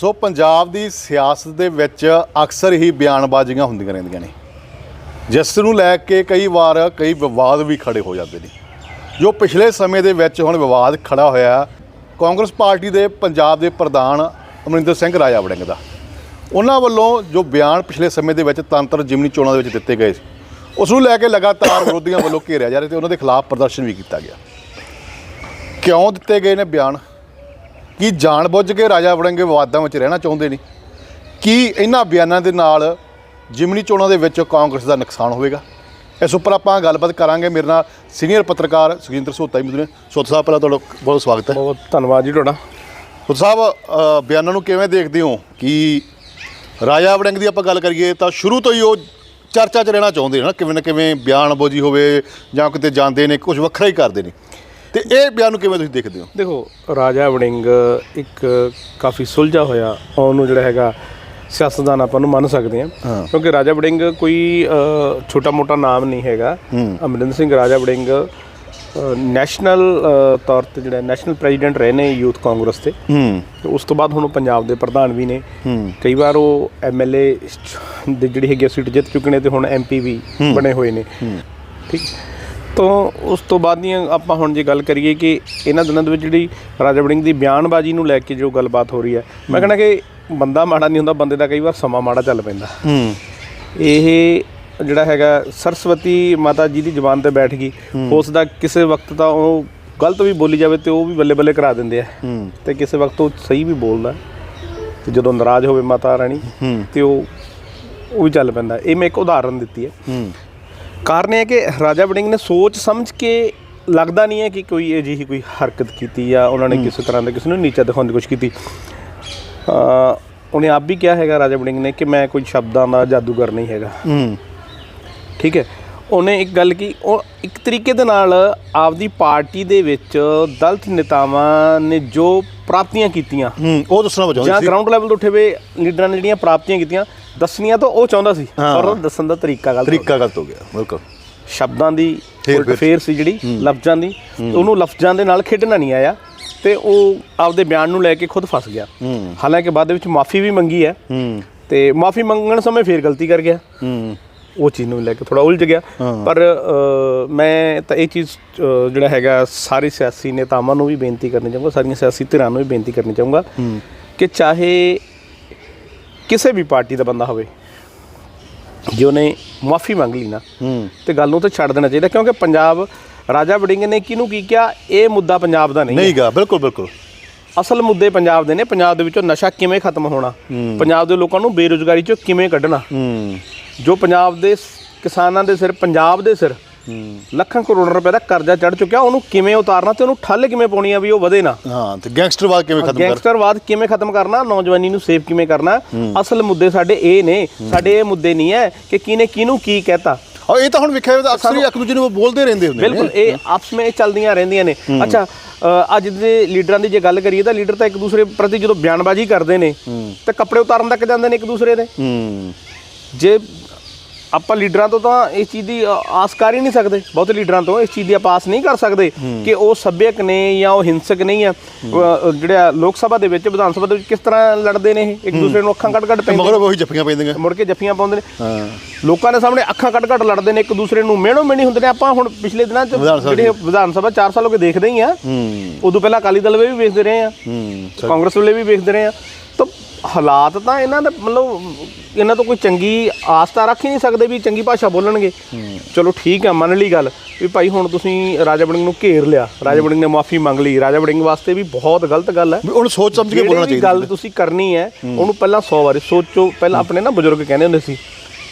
ਸੋ ਪੰਜਾਬ ਦੀ ਸਿਆਸਤ ਦੇ ਵਿੱਚ ਅਕਸਰ ਹੀ ਬਿਆਨਬਾਜ਼ੀਆਂ ਹੁੰਦੀਆਂ ਰਹਿੰਦੀਆਂ ਨੇ। ਜਿਸ ਨੂੰ ਲੈ ਕੇ ਕਈ ਵਾਰ ਕਈ ਵਿਵਾਦ ਵੀ ਖੜੇ ਹੋ ਜਾਂਦੇ ਨੇ। ਜੋ ਪਿਛਲੇ ਸਮੇਂ ਦੇ ਵਿੱਚ ਹੁਣ ਵਿਵਾਦ ਖੜਾ ਹੋਇਆ ਕਾਂਗਰਸ ਪਾਰਟੀ ਦੇ ਪੰਜਾਬ ਦੇ ਪ੍ਰਧਾਨ ਅਮਰਿੰਦਰ ਸਿੰਘ ਰਾਜਾ ਵੜਿੰਗ ਦਾ। ਉਹਨਾਂ ਵੱਲੋਂ ਜੋ ਬਿਆਨ ਪਿਛਲੇ ਸਮੇਂ ਦੇ ਵਿੱਚ ਤੰਤਰ ਜਿਮਨੀ ਚੋਣਾਂ ਦੇ ਵਿੱਚ ਦਿੱਤੇ ਗਏ ਸੀ, ਉਸ ਨੂੰ ਲੈ ਕੇ ਲਗਾਤਾਰ ਵਿਰੋਧੀਆਂ ਵੱਲੋਂ ਘੇਰਿਆ ਜਾ ਰਿਹਾ ਤੇ ਉਹਨਾਂ ਦੇ ਖਿਲਾਫ ਪ੍ਰਦਰਸ਼ਨ ਵੀ ਕੀਤਾ ਗਿਆ। ਕਿਉਂ ਦਿੱਤੇ ਗਏ ਨੇ ਬਿਆਨ? ਕੀ ਜਾਣਬੁੱਝ ਕੇ ਰਾਜਾ ਵੜਿੰਗੇ ਵਿਵਾਦਾਂ ਵਿੱਚ ਰਹਿਣਾ ਚਾਹੁੰਦੇ ਨੇ? ਕੀ ਇਹਨਾਂ ਬਿਆਨਾਂ ਦੇ ਨਾਲ ਜਿਮਨੀ ਚੋਣਾਂ ਦੇ ਵਿੱਚ ਕਾਂਗਰਸ ਦਾ ਨੁਕਸਾਨ ਹੋਵੇਗਾ? ਇਸ ਉੱਪਰ ਆਪਾਂ ਗੱਲਬਾਤ ਕਰਾਂਗੇ। ਮੇਰੇ ਨਾਲ ਸੀਨੀਅਰ ਪੱਤਰਕਾਰ ਸੁਖਿੰਦਰ ਸੋਤਾ ਜੀ ਮੌਜੂਦ ਨੇ। ਸੋਤਾ ਸਾਹਿਬ ਪਹਿਲਾਂ ਤੁਹਾਡਾ ਬਹੁਤ ਸਵਾਗਤ ਹੈ। ਬਹੁਤ ਧੰਨਵਾਦ ਜੀ ਤੁਹਾਡਾ। ਸੋਤਾ ਸਾਹਿਬ ਬਿਆਨਾਂ ਨੂੰ ਕਿਵੇਂ ਦੇਖਦੇ ਹੋ? ਕਿ ਰਾਜਾ ਵੜਿੰਗ ਦੀ ਆਪਾਂ ਗੱਲ ਕਰੀਏ ਤਾਂ ਸ਼ੁਰੂ ਤੋਂ ਹੀ ਉਹ ਚਰਚਾ 'ਚ ਰਹਿਣਾ ਚਾਹੁੰਦੇ ਨੇ ਨਾ। ਕਿਵੇਂ ਨਾ ਕਿਵੇਂ ਬਿਆਨਬਾਜ਼ੀ ਹੋਵੇ ਜਾਂ ਕਿਤੇ ਜਾਂਦੇ ਨੇ ਕੁਝ ਵੱਖਰਾ ਹੀ ਕਰਦੇ ਨੇ। ਤੇ ਇਹ ਬਿਆਨ ਨੂੰ ਕਿਵੇਂ ਤੁਸੀਂ ਦੇਖਦੇ ਹੋ? ਦੇਖੋ ਰਾਜਾ ਵੜਿੰਗ ਇੱਕ ਕਾਫੀ ਸੁਲਝਾ ਹੋਇਆ ਉਹਨੂੰ ਜਿਹੜਾ ਹੈਗਾ ਸਿਆਸਤਦਾਨ ਆਪਾਂ ਨੂੰ ਮੰਨ ਸਕਦੇ ਹਾਂ। ਕਿਉਂਕਿ ਰਾਜਾ ਵੜਿੰਗ ਕੋਈ ਛੋਟਾ ਮੋਟਾ ਨਾਮ ਨਹੀਂ ਹੈਗਾ। ਅਮਰਿੰਦਰ ਸਿੰਘ ਰਾਜਾ ਵੜਿੰਗ ਨੈਸ਼ਨਲ ਤੌਰ ਤੇ ਜਿਹੜਾ ਨੈਸ਼ਨਲ ਪ੍ਰੈਜ਼ੀਡੈਂਟ ਰਹੇ ਨੇ ਯੂਥ ਕਾਂਗਰਸ ਤੇ। ਹੂੰ। ਤੇ ਉਸ ਤੋਂ ਬਾਅਦ ਹੁਣ ਪੰਜਾਬ ਦੇ ਪ੍ਰਧਾਨ ਵੀ ਨੇ। ਕਈ ਵਾਰ ਉਹ ਐਮਐਲਏ ਦੀ ਜਿਹੜੀ ਹੈਗੀ ਸੀਟ ਜਿੱਤ ਚੁੱਕੇ ਨੇ ਤੇ ਹੁਣ ਐਮਪੀ ਵੀ ਬਣੇ ਹੋਏ ਨੇ। ਠੀਕ। ਤੋਂ ਉਸ ਤੋਂ ਬਾਅਦ ਦੀਆਂ ਆਪਾਂ ਹੁਣ ਜੇ ਗੱਲ ਕਰੀਏ ਕਿ ਇਹਨਾਂ ਦਿਨਾਂ ਦੇ ਵਿੱਚ ਜਿਹੜੀ ਰਾਜਾ ਵੜਿੰਗ ਦੀ ਬਿਆਨਬਾਜ਼ੀ ਨੂੰ ਲੈ ਕੇ ਜੋ ਗੱਲਬਾਤ ਹੋ ਰਹੀ ਹੈ ਮੈਂ ਕਹਿੰਦਾ ਕਿ ਬੰਦਾ ਮਾੜਾ ਨਹੀਂ ਹੁੰਦਾ ਬੰਦੇ ਦਾ ਕਈ ਵਾਰ ਸਮਾਂ ਮਾੜਾ ਚੱਲ ਪੈਂਦਾ। ਹੂੰ। ਇਹ ਜਿਹੜਾ ਹੈਗਾ ਸਰਸਵਤੀ ਮਾਤਾ ਜੀ ਦੀ ਜ਼ੁਬਾਨ ਤੇ ਬੈਠ ਗਈ। ਉਸ ਦਾ ਕਿਸੇ ਵਕਤ ਤਾਂ ਉਹ ਗਲਤ ਵੀ ਬੋਲੀ ਜਾਵੇ ਤੇ ਉਹ ਵੀ ਬੱਲੇ ਬੱਲੇ ਕਰਾ ਦਿੰਦੇ ਆ। ਤੇ ਕਿਸੇ ਵਕਤ ਉਹ ਸਹੀ ਵੀ ਬੋਲਦਾ। ਤੇ ਜਦੋਂ ਨਾਰਾਜ਼ ਹੋਵੇ ਮਾਤਾ ਰਾਣੀ ਤੇ ਉਹ ਉਹ ਵੀ ਚੱਲ ਪੈਂਦਾ। ਇਹ ਮੈਂ ਇੱਕ ਉਦਾਹਰਨ ਦਿੱਤੀ ਹੂੰ। ਕਾਰਨ ਇਹ ਹੈ ਕਿ ਰਾਜਾ ਵੜਿੰਗ ਨੇ ਸੋਚ ਸਮਝ ਕੇ ਲੱਗਦਾ ਨਹੀਂ ਹੈ ਕਿ ਕੋਈ ਅਜਿਹੀ ਕੋਈ ਹਰਕਤ ਕੀਤੀ ਜਾਂ ਉਹਨਾਂ ਨੇ ਕਿਸੇ ਤਰ੍ਹਾਂ ਦਾ ਕਿਸੇ ਨੂੰ ਨੀਚਾ ਦਿਖਾਉਣ ਦੀ ਕੋਸ਼ਿਸ਼ ਕੀਤੀ। ਅ ਉਹਨੇ ਆਪ ਵੀ ਕਿਹਾ ਹੈਗਾ ਰਾਜਾ ਵੜਿੰਗ ਨੇ ਕਿ ਮੈਂ ਕੋਈ ਸ਼ਬਦਾਂ ਦਾ ਜਾਦੂਗਰ ਨਹੀਂ ਹੈਗਾ। ਹੂੰ। ਠੀਕ ਹੈ। ਉਹਨੇ ਇੱਕ ਗੱਲ ਕੀ ਉਹ ਇੱਕ ਤਰੀਕੇ ਦੇ ਨਾਲ ਆਪਦੀ ਪਾਰਟੀ ਦੇ ਵਿੱਚ ਦਲਿਤ ਨੇਤਾਵਾਂ ਨੇ ਜੋ ਪ੍ਰਾਪਤੀਆਂ ਕੀਤੀਆਂ। ਹੂੰ ਉਹ ਦੱਸਣਾ ਜਾਂ ਬਚਾਉਂਦੇ ਸੀ। ਗਰਾਊਂਡ ਲੈਵਲ ਤੋਂ ਉੱਠੇ ਵੇ ਲੀਡਰਾਂ ਨੇ ਜਿਹੜੀਆਂ ਪ੍ਰਾਪਤੀਆਂ ਕੀਤੀਆਂ ਦੱਸਣੀਆਂ ਤਾਂ ਉਹ ਚਾਹੁੰਦਾ ਸੀ ਹਾਂ। ਪਰ ਉਹ ਦੱਸਣ ਦਾ ਤਰੀਕਾ ਗਲਤ ਹੋ ਗਿਆ। ਤਰੀਕਾ ਗਲਤ ਹੋ ਗਿਆ ਬਿਲਕੁਲ। ਸ਼ਬਦਾਂ ਦੀ ਫੇਰ- ਉਲਟ ਫੇਰ। ਸੀ ਜਿਹੜੀ ਲਫ਼ਜ਼ਾਂ ਦੀ। ਉਹਨੂੰ ਲਫ਼ਜ਼ਾਂ ਦੇ ਨਾਲ ਖੇਡਣਾ ਨਹੀਂ ਆਇਆ ਤੇ ਉਹ ਆਪਦੇ ਬਿਆਨ ਨੂੰ ਲੈ ਕੇ ਖੁਦ ਫਸ ਗਿਆ। ਹਾਲਾਂਕਿ ਬਾਅਦ ਦੇ ਵਿੱਚ ਮਾਫੀ ਵੀ ਮੰਗੀ ਹੈ। ਹੂੰ। ਤੇ ਮਾਫੀ ਮੰਗਣ ਸਮੇਂ ਫੇਰ ਗਲਤੀ ਕਰ ਗਿਆ। ਹੂੰ। ਉਹ ਚੀਜ਼ ਨੂੰ ਲੈ ਕੇ ਥੋੜਾ ਉਲਝ ਗਿਆ। ਪਰ ਅ, ਮੈਂ ਤਾਂ ਇਹ ਚੀਜ਼ ਅ, ਜਿਹੜਾ ਹੈਗਾ ਸਾਰੇ ਸਿਆਸੀ ਨੇਤਾਵਾਂ ਨੂੰ ਵੀ ਬੇਨਤੀ ਕਰਨੀ ਚਾਹੂੰਗਾ ਸਾਰੀਆਂ ਸਿਆਸੀ ਧਿਰਾਂ ਨੂੰ ਵੀ ਬੇਨਤੀ ਕਰਨੀ ਚਾਹੂੰਗਾ ਕਿ ਚਾਹੇ ਕਿਸੇ ਵੀ ਪਾਰਟੀ ਦਾ ਬੰਦਾ ਹੋਵੇ ਜੇ ਉਹਨੇ ਮਾਫੀ ਮੰਗ ਲਈ ਨਾ ਤੇ ਗੱਲ ਨੂੰ ਤਾਂ ਛੱਡ ਦੇਣਾ ਚਾਹੀਦਾ ਕਿਉਂਕਿ ਪੰਜਾਬ ਰਾਜਾ ਵੜਿੰਗ ਨੇ ਕਿਹਨੂੰ ਕੀ ਕਿਹਾ? ਇਹ ਮੁੱਦਾ ਪੰਜਾਬ ਦਾ ਨਹੀਂ। ਨਹੀਂਗਾ ਬਿਲਕੁਲ ਬਿਲਕੁਲ। ਅਸਲ ਮੁੱਦੇ ਪੰਜਾਬ ਦੇ ਨੇ ਪੰਜਾਬ ਦੇ ਵਿੱਚੋਂ ਨਸ਼ਾ ਕਿਵੇਂ ਖਤਮ ਹੋਣਾ? ਪੰਜਾਬ ਦੇ ਲੋਕਾਂ ਨੂੰ ਬੇਰੁਜ਼ਗਾਰੀ ਚੋਂ ਕਿਵੇਂ ਕੱਢਣਾ? ਜੋ ਪੰਜਾਬ ਦੇ ਕਿਸਾਨਾਂ ਦੇ ਸਿਰ ਪੰਜਾਬ ਦੇ ਸਿਰ ਲੱਖਾਂ ਕਰੋੜ ਰੁਪਏ ਦਾ ਕਰਜ਼ਾ ਚੜ ਚੁੱਕਿਆ ਉਹਨੂੰ ਕਿਵੇਂ ਉਤਾਰਨਾ ਤੇ ਉਹਨੂੰ ਠੱਲ ਕਿਵੇਂ ਪਾਉਣੀ ਆ ਵੀ ਉਹ ਵਧੇ ਨਾ? ਹਾਂ ਤੇ ਗੈਂਗਸਟਰਵਾਦ ਕਿਵੇਂ ਖਤਮ ਕਰ ਗੈਂਗਸਟਰਵਾਦ ਕਿਵੇਂ ਖਤਮ ਕਰਨਾ ਨੌਜਵਾਨੀ ਨੂੰ ਸੇਫ ਕਿਵੇਂ ਕਰਨਾ? ਅਸਲ ਮੁੱਦੇ ਸਾਡੇ ਇਹ ਨੇ ਸਾਡੇ ਇਹ ਮੁੱਦੇ ਨਹੀਂ ਹੈ ਕਿ ਕਿਹਨੇ ਕਿਹਨੂੰ ਕੀ ਕਹਿਤਾ। ਔਰ ਇਹ ਤਾਂ ਹੁਣ ਵਿਖਿਆ ਹੋਇਆ ਅਕਸਰ ਹੀ ਇੱਕ ਦੂਜੇ ਨੂੰ ਬੋਲਦੇ ਰਹਿੰਦੇ ਹੁੰਦੇ ਨੇ। ਬਿਲਕੁਲ ਇਹ ਆਪਸ ਵਿੱਚ ਚੱਲਦੀਆਂ ਰਹਿੰਦੀਆਂ ਨੇ। ਅੱਛਾ ਅੱਜ ਦੇ ਲੀਡਰਾਂ ਦੀ ਜੇ ਗੱਲ ਕਰੀਏ ਤਾਂ ਲੀਡਰ ਤਾਂ ਇੱਕ ਦੂਸਰੇ ਪ੍ਰਤੀ ਜਦੋਂ ਬਿਆਨਬਾਜ਼ੀ ਕਰਦੇ ਨੇ ਤੇ ਕੱਪੜੇ ਉਤਾਰਨ ਤੱਕ ਜਾਂਦੇ ਨੇ ਇੱਕ ਦੂਸਰੇ ਦੇ। ਜੇ ਆਪਾਂ ਲੀਡਰਾਂ ਤੋਂ ਤਾਂ ਇਸ ਚੀਜ਼ ਦੀ ਅ, ਆਸ ਕਰ ਹੀ ਨਹੀਂ ਸਕਦੇ। ਬਹੁਤ ਲੀਡਰਾਂ ਤੋਂ ਇਸ ਚੀਜ਼ ਦੀ ਆਪਾਂ ਆਸ ਨਹੀਂ ਕਰ ਸਕਦੇ ਕਿ ਉਹ ਸੱਭਿਅਕ ਨੇ ਜਾਂ ਉਹ ਹਿੰਸਕ ਨਹੀਂ ਆ। ਅ, ਜਿਹੜਾ ਲੋਕ ਸਭਾ ਦੇ ਵਿੱਚ ਵਿਧਾਨ ਸਭਾ ਦੇ ਵਿੱਚ ਕਿਸ ਤਰ੍ਹਾਂ ਲੜਦੇ ਨੇ ਇਹ? ਇੱਕ ਦੂਸਰੇ ਨੂੰ ਅੱਖਾਂ ਕੱਢ ਕੱਢ ਤੇ ਪੈਂਦੇ ਮਗਰ ਉਹੀ ਜੱਫੀਆਂ ਪੈਂਦੀਆਂ। ਮੁੜ ਕੇ ਜੱਫੀਆਂ ਪਾਉਂਦੇ ਨੇ। ਹਾਂ। ਲੋਕਾਂ ਦੇ ਸਾਹਮਣੇ ਅੱਖਾਂ ਕੱਢ ਕੱਢ ਲੜਦੇ ਨੇ ਇੱਕ ਦੂਸਰੇ ਨੂੰ ਮਿਹਣੋ ਮਿਹਣੀ ਹੁੰਦੇ ਨੇ। ਆਪਾਂ ਹੁਣ ਪਿਛਲੇ ਦਿਨਾਂ 'ਚ ਵਿਧਾਨ ਸਭਾ ਜਿਹੜੇ ਵਿਧਾਨ ਸਭਾ 4 ਸਾਲ ਹੋ ਗਏ ਦੇਖਦੇ ਹੀ ਆ। ਹੂੰ। ਉਦੋਂ ਪਹਿਲਾਂ ਅਕਾਲੀ ਦਲ ਵੇ ਵੀ ਵੇਖਦੇ ਰਹੇ ਆ। ਹੂੰ। ਕਾਂਗਰਸ ਵਾਲੇ ਵੀ ਵੇਖਦੇ ਰਹੇ ਆ। ਤਾਂ ਹਾਲਾਤ ਤਾਂ ਇਹਨਾਂ ਦਾ ਮਤਲਬ ਇਹਨਾਂ ਤੋਂ ਕੋਈ ਚੰਗੀ ਆਸ ਤਾਂ ਰੱਖ ਹੀ ਨਹੀਂ ਸਕਦੇ ਵੀ ਚੰਗੀ ਭਾਸ਼ਾ ਬੋਲਣਗੇ। ਚਲੋ ਠੀਕ ਆ ਮੰਨ ਲਈ ਗੱਲ ਵੀ ਭਾਈ ਹੁਣ ਤੁਸੀਂ ਰਾਜਾ ਵੜਿੰਗ ਨੂੰ ਘੇਰ ਲਿਆ। ਰਾਜਾ ਵੜਿੰਗ ਨੇ ਮਾਫੀ ਮੰਗ ਲਈ। ਰਾਜਾ ਵੜਿੰਗ ਵਾਸਤੇ ਵੀ ਬਹੁਤ ਗਲਤ ਗੱਲ ਹੈ। ਉਹਨੂੰ ਸੋਚ ਸਮਝ ਕੇ ਬੋਲਣਾ ਚਾਹੀਦਾ ਗੱਲ ਤੁਸੀਂ ਕਰਨੀ ਹੈ ਉਹਨੂੰ ਪਹਿਲਾਂ 100 ਵਾਰੀ ਸੋਚੋ। ਪਹਿਲਾਂ ਆਪਣੇ ਨਾ ਬਜ਼ੁਰਗ ਕਹਿੰਦੇ ਹੁੰਦੇ ਸੀ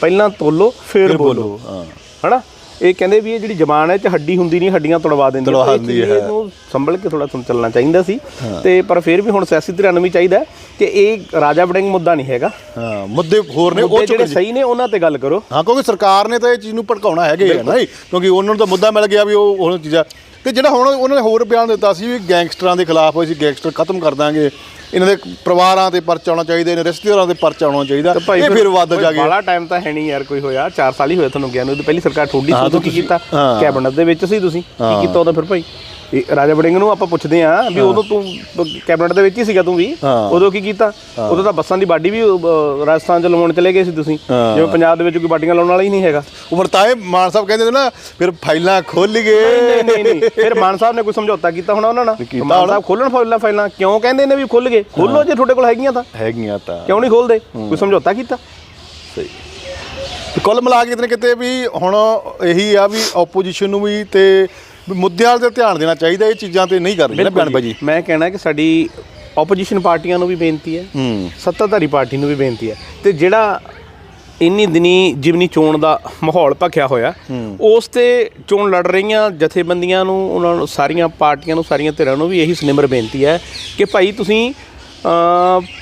ਪਹਿਲਾਂ ਤੋਲੋ ਫਿਰ ਬੋਲੋ। ਹਾਂ। ਹਨਾ? ਇਹ ਕਹਿੰਦੇ ਵੀ ਇਹ ਜਿਹੜੀ ਜ਼ਬਾਨ ਹੈ ਚ ਹੱਡੀ ਹੁੰਦੀ ਨਹੀਂ ਹੱਡੀਆਂ ਤੁੜਵਾ ਦਿੰਦੀ ਤੁੜਵਾ ਦਿੰਦੀ ਹੈ। ਇਹਨੂੰ ਸੰਭਲ ਕੇ ਥੋੜਾ ਤੁਹਾਨੂੰ ਚੱਲਣਾ ਚਾਹੀਦਾ ਸੀ। ਤੇ ਪਰ ਫਿਰ ਵੀ ਹੁਣ ਸਿਆਸੀ ਧਿਰਾਂ ਨੂੰ ਵੀ ਚਾਹੀਦਾ ਹੈ ਕਿ ਇਹ ਰਾਜਾ ਵੜਿੰਗ ਮੁੱਦਾ ਨਹੀਂ ਹੈਗਾ। ਹਾਂ ਮੁੱਦੇ ਹੋਰ ਨੇ ਉਹ ਜਿਹੜੇ ਸਹੀ ਨੇ ਉਹਨਾਂ ਤੇ ਗੱਲ ਕਰੋ। ਹਾਂ ਕਿਉਂਕਿ ਸਰਕਾਰ ਨੇ ਤਾਂ ਇਹ ਚੀਜ਼ ਨੂੰ ਭੜਕਾਉਣਾ ਹੈਗੇ ਨਾ ਜੀ, ਕਿਉਂਕਿ ਉਹਨਾਂ ਨੂੰ ਤਾਂ ਮੁੱਦਾ ਮਿਲ ਗਿਆ ਵੀ ਉਹ ਉਹ ਚੀਜ਼ਾਂ ਤੇ ਜਿਹੜਾ ਹੁਣ ਉਹਨਾਂ ਨੇ ਹੋਰ ਬਿਆਨ ਦਿੱਤਾ ਸੀ ਵੀ ਗੈਂਗਸਟਰਾਂ ਦੇ ਖਿਲਾਫ ਅਸੀਂ ਗੈਂਗਸਟਰ ਖਤਮ ਕਰ ਦਾਂਗੇ ਇਹਨਾਂ ਦੇ ਪਰਿਵਾਰਾਂ ਤੇ ਪਰਚਾ ਆਉਣਾ ਚਾਹੀਦਾ ਇਹਨਾਂ ਰਿਸ਼ਤੇਦਾਰਾਂ ਤੇ ਪਰਚਾ ਆਉਣਾ ਚਾਹੀਦਾ ਇਹ ਫਿਰ ਵੱਧ ਜਾ ਗਿਆ ਬਾਲਾ ਟਾਈਮ ਤਾਂ ਹੈ ਨਹੀਂ ਯਾਰ ਕੋਈ ਹੋਇਆ 4 ਸਾਲ ਹੀ ਹੋਏ ਤੁਹਾਨੂੰ ਗਿਆ ਨੂੰ ਉਦੋਂ ਪਹਿਲੀ ਸਰਕਾਰ ਠੋਡੀ ਸੀ ਕੀ ਕੀਤਾ। ਕੈਬਨਿਟ ਦੇ ਵਿੱਚ ਸੀ ਤੁਸੀਂ ਕੀ ਕੀਤਾ ਉਦੋਂ ਫਿਰ ਭਾਈ? ਇਹ ਰਾਜਾ ਵੜਿੰਗ ਨੂੰ ਆਪਾਂ ਪੁੱਛਦੇ ਆ ਵੀ ਉਦੋਂ ਤੂੰ ਕੈਬਨਿਟ ਦੇ ਵਿੱਚ ਹੀ ਸੀਗਾ ਤੂੰ ਵੀ। ਉਦੋਂ ਕੀ ਕੀਤਾ? ਉਦੋਂ ਤਾਂ ਬੱਸਾਂ ਦੀ ਬਾਡੀ ਵੀ ਰਾਜਸਥਾਨ ਚ ਲਵਾਉਣ ਚਲੇ ਗਏ ਸੀ ਤੁਸੀਂ। ਜਿਵੇਂ ਪੰਜਾਬ ਦੇ ਵਿੱਚ ਕੋਈ ਬਾਡੀਆਂ ਲਾਉਣ ਵਾਲਾ ਹੀ ਨਹੀਂ ਹੈਗਾ। ਉਹ ਵਰਤਾਏ ਮਾਨ ਸਾਹਿਬ ਕਹਿੰਦੇ ਨੇ ਨਾ ਫਿਰ ਫਾਈਲਾਂ ਖੋਲ ਗਏ। ਨਹੀਂ ਨਹੀਂ ਨਹੀਂ ਫਿਰ ਮਾਨ ਸਾਹਿਬ ਨੇ ਕੋਈ ਸਮਝੌਤਾ ਕੀਤਾ ਹੋਣਾ ਉਹਨਾਂ ਨਾਲ? ਮਾਨ। ਸਾਹਿਬ ਖੋਲਣ ਫਾਈਲਾਂ ਫਾਈਲਾਂ। ਕਿਉਂ ਕਹਿੰਦੇ ਨੇ ਵੀ ਖੁੱਲ ਗਏ? ਖੋਲੋ ਜੇ ਤੁਹਾਡੇ ਕੋਲ ਹੈਗੀਆਂ ਤਾਂ। ਹੈਗੀਆਂ ਤਾਂ। ਕਿਉਂ ਨਹੀਂ ਖੋਲਦੇ ਕੋਈ ਸਮਝੌਤਾ ਕੀਤਾ? ਸਹੀ। ਕੁੱਲ ਮਿਲਾ ਕੇ ਕਿਤੇ ਵੀ ਹੁਣ ਇਹੀ ਆ ਵੀ ਆਪੋਜੀਸ਼ਨ ਨੂੰ ਵੀ ਤੇ ਮੁੱਦਿਆਂ ਤੇ ਧਿਆਨ ਦੇਣਾ ਚਾਹੀਦਾ ਇਹ ਚੀਜ਼ਾਂ ਤੇ ਨਹੀਂ ਕਰ ਰਹੀ ਨਾ ਬਿਆਨਬਾਜ਼ੀ ਮੈਂ ਕਹਿਣਾ ਕਿ ਸਾਡੀ ਆਪੋਜੀਸ਼ਨ ਪਾਰਟੀਆਂ ਨੂੰ ਵੀ ਬੇਨਤੀ ਹੈ ਸੱਤਾਧਾਰੀ ਪਾਰਟੀ ਨੂੰ ਵੀ ਬੇਨਤੀ ਹੈ ਤੇ ਜਿਹੜਾ ਇੰਨੀ ਦਿਨੀ ਜਿਮਨੀ ਚੋਣ ਦਾ ਮਾਹੌਲ ਭਖਿਆ ਹੋਇਆ ਉਸ ਤੇ ਚੋਣ ਲੜ ਰਹੀਆਂ ਜਥੇਬੰਦੀਆਂ ਨੂੰ ਉਹਨਾਂ ਨੂੰ ਸਾਰੀਆਂ ਪਾਰਟੀਆਂ ਨੂੰ ਸਾਰੀਆਂ ਧਿਰਾਂ ਨੂੰ ਵੀ ਇਹੀ ਸਨਿਮਰ ਬੇਨਤੀ ਹੈ ਕਿ ਭਾਈ ਤੁਸੀਂ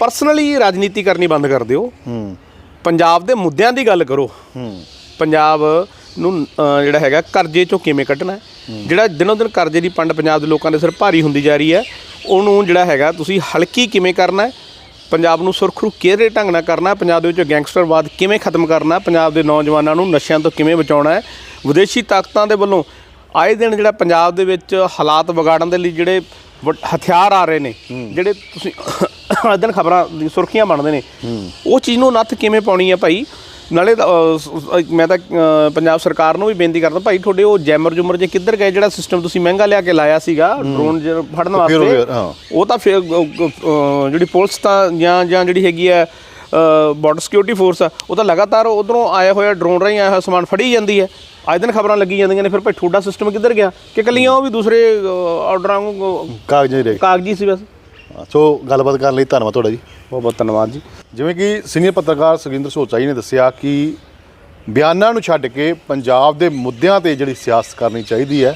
ਪਰਸਨਲੀ ਰਾਜਨੀਤੀ ਕਰਨੀ ਬੰਦ ਕਰ ਦਿਓ। ਪੰਜਾਬ ਦੇ ਮੁੱਦਿਆਂ ਦੀ ਗੱਲ ਕਰੋ। ਪੰਜਾਬ ਨੂੰ ਜਿਹੜਾ ਹੈਗਾ ਕਰਜ਼ੇ ਚੋਂ ਕਿਵੇਂ ਕੱਢਣਾ ਹੈ? ਜਿਹੜਾ ਦਿਨੋਂ ਦਿਨ ਕਰਜ਼ੇ ਦੀ ਪੰਡ ਪੰਜਾਬ ਦੇ ਲੋਕਾਂ ਦੇ ਸਿਰ ਭਾਰੀ ਹੁੰਦੀ ਜਾ ਰਹੀ ਹੈ ਉਹਨੂੰ ਜਿਹੜਾ ਹੈਗਾ ਤੁਸੀਂ ਹਲਕੀ ਕਿਵੇਂ ਕਰਨਾ ਹੈ? ਪੰਜਾਬ ਨੂੰ ਸੁਰਖਰੂ ਕਿਹੜੇ ਢੰਗ ਨਾਲ ਕਰਨਾ ਹੈ? ਪੰਜਾਬ ਦੇ ਵਿੱਚ ਗੈਂਗਸਟਰਵਾਦ ਕਿਵੇਂ ਖਤਮ ਕਰਨਾ ਹੈ? ਪੰਜਾਬ ਦੇ ਨੌਜਵਾਨਾਂ ਨੂੰ ਨਸ਼ਿਆਂ ਤੋਂ ਕਿਵੇਂ ਬਚਾਉਣਾ ਹੈ? ਵਿਦੇਸ਼ੀ ਤਾਕਤਾਂ ਦੇ ਵੱਲੋਂ ਆਏ ਦਿਨ ਜਿਹੜਾ ਪੰਜਾਬ ਦੇ ਵਿੱਚ ਹਾਲਾਤ ਵਿਗਾੜਨ ਦੇ ਲਈ ਜਿਹੜੇ ਵੱਡ- ਹਥਿਆਰ ਆ ਰਹੇ ਨੇ ਜਿਹੜੇ ਤੁਸੀਂ ਅੱਜ ਦਿਨ ਖਬਰਾਂ ਦੀ ਸੁਰਖੀਆਂ ਬਣਦੇ ਨੇ ਉਹ ਚੀਜ਼ ਨੂੰ ਨੱਥ ਕਿਵੇਂ ਪਾਉਣੀ ਹੈ ਭਾਈ? ਨਾਲੇ ਮੈਂ ਤਾਂ ਪੰਜਾਬ ਸਰਕਾਰ ਨੂੰ ਵੀ ਬੇਨਤੀ ਕਰਦਾ ਭਾਈ ਤੁਹਾਡੇ ਉਹ ਜੈਮਰ ਜੁਮਰ ਜੇ ਕਿੱਧਰ ਗਏ ਜਿਹੜਾ ਸਿਸਟਮ ਤੁਸੀਂ ਮਹਿੰਗਾ ਲਿਆ ਕੇ ਲਾਇਆ ਸੀਗਾ ਡਰੋਨ ਫੜਨ ਵਾਸਤੇ। ਉਹ ਤਾਂ ਫਿਰ ਜਿਹੜੀ ਪੁਲਿਸ ਤਾਂ ਜਾਂ ਜਾਂ ਜਿਹੜੀ ਹੈਗੀ ਹੈ ਬਾਰਡਰ ਸਿਕਿਉਰਿਟੀ ਫੋਰਸ ਆ ਉਹ ਤਾਂ ਲਗਾਤਾਰ ਉਧਰੋਂ ਆਇਆ ਹੋਇਆ ਡਰੋਨ ਰਾਹੀਂ ਆਇਆ ਹੋਇਆ ਸਮਾਨ ਫੜੀ ਜਾਂਦੀ ਹੈ ਅੱਜ ਦਿਨ ਖਬਰਾਂ ਲੱਗੀ ਜਾਂਦੀਆਂ ਨੇ ਫਿਰ ਭਾਈ ਤੁਹਾਡਾ ਸਿਸਟਮ ਕਿੱਧਰ ਗਿਆ ਕਿ ਕੱਲੀਆਂ ਉਹ ਵੀ ਦੂਸਰੇ ਆਰਡਰਾਂ ਨੂੰ ਕਾਗਜ਼ਾਂ ਸੀ ਬਸ। ਸੋ ਗੱਲਬਾਤ ਕਰਨ ਲਈ ਧੰਨਵਾਦ ਤੁਹਾਡਾ ਜੀ। ਬਹੁਤ ਬਹੁਤ ਧੰਨਵਾਦ ਜੀ। ਜਿਵੇਂ ਕਿ ਸੀਨੀਅਰ ਪੱਤਰਕਾਰ ਸੁਖਿੰਦਰ ਸੋਚਾ ਜੀ ਨੇ ਦੱਸਿਆ ਕਿ ਬਿਆਨਾਂ ਨੂੰ ਛੱਡ ਕੇ ਪੰਜਾਬ ਦੇ ਮੁੱਦਿਆਂ ਤੇ ਜਿਹੜੀ ਸਿਆਸਤ ਕਰਨੀ ਚਾਹੀਦੀ ਹੈ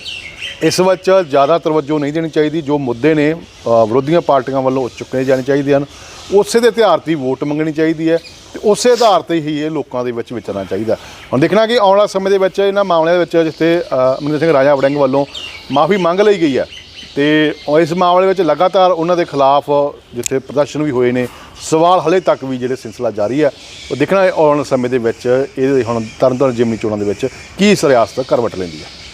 ਇਸ ਵਿੱਚ ਜ਼ਿਆਦਾ ਤਵੱਜੋ ਨਹੀਂ ਦੇਣੀ ਚਾਹੀਦੀ ਜੋ ਮੁੱਦੇ ਨੇ ਵਿਰੋਧੀਆਂ ਪਾਰਟੀਆਂ ਵੱਲੋਂ ਚੁੱਕੇ ਜਾਣੇ ਚਾਹੀਦੇ ਹਨ। ਉਸੇ ਦੇ ਆਧਾਰ ਤੇ ਵੋਟ ਮੰਗਣੀ ਚਾਹੀਦੀ ਹੈ ਤੇ ਉਸੇ ਆਧਾਰ ਤੇ ਹੀ ਇਹ ਲੋਕਾਂ ਦੇ ਵਿੱਚ ਵਿਚਰਨਾ ਚਾਹੀਦਾ ਹੁਣ ਦੇਖਣਾ ਕਿ ਆਉਣ ਵਾਲੇ ਸਮੇਂ ਦੇ ਵਿੱਚ ਇਹਨਾਂ ਮਾਮਲਿਆਂ ਦੇ ਵਿੱਚ ਜਿੱਥੇ ਅਮਰਿੰਦਰ ਸਿੰਘ ਰਾਜਾ ਵੜਿੰਗ ਵੱਲੋਂ ਮਾਫੀ ਮੰਗ ਲਈ ਗਈ ਹੈ ਤੇ ਇਸ ਮਾਮਲੇ ਵਿੱਚ ਲਗਾਤਾਰ ਉਹਨਾਂ ਦੇ ਖਿਲਾਫ ਜਿੱਥੇ ਪ੍ਰਦਰਸ਼ਨ ਵੀ ਹੋਏ ਨੇ, ਸਵਾਲ ਹਲੇ ਤੱਕ ਵੀ ਜਿਹੜੇ ਸਿਲਸਿਲਾ ਜਾਰੀ ਹੈ, ਉਹ ਦੇਖਣਾ ਆਉਣ ਵਾਲੇ ਸਮੇਂ ਦੇ ਵਿੱਚ, ਇਹ ਹੁਣ ਤਰਨਤਾਰਨ ਜਿਮਨੀ ਚੋਣਾਂ ਦੇ ਵਿੱਚ ਕੀ ਸਿਆਸਤ ਕਰਵਟ ਲੈਂਦੀ ਹੈ।